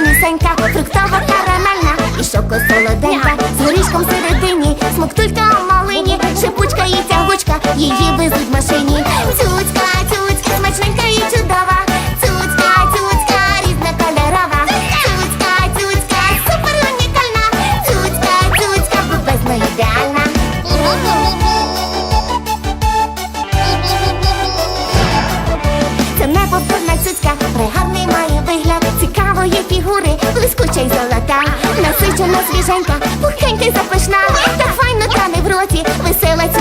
Манісенька, фруктова карамельна і шоко солоденька, з горішком середині, смоктулька малині, шипучка і тягучка, її везуть в машині. Цюцька, цюцька, смачненька і сніженька, пухенька запишна, запашна, так файно тане в роті, весела ці...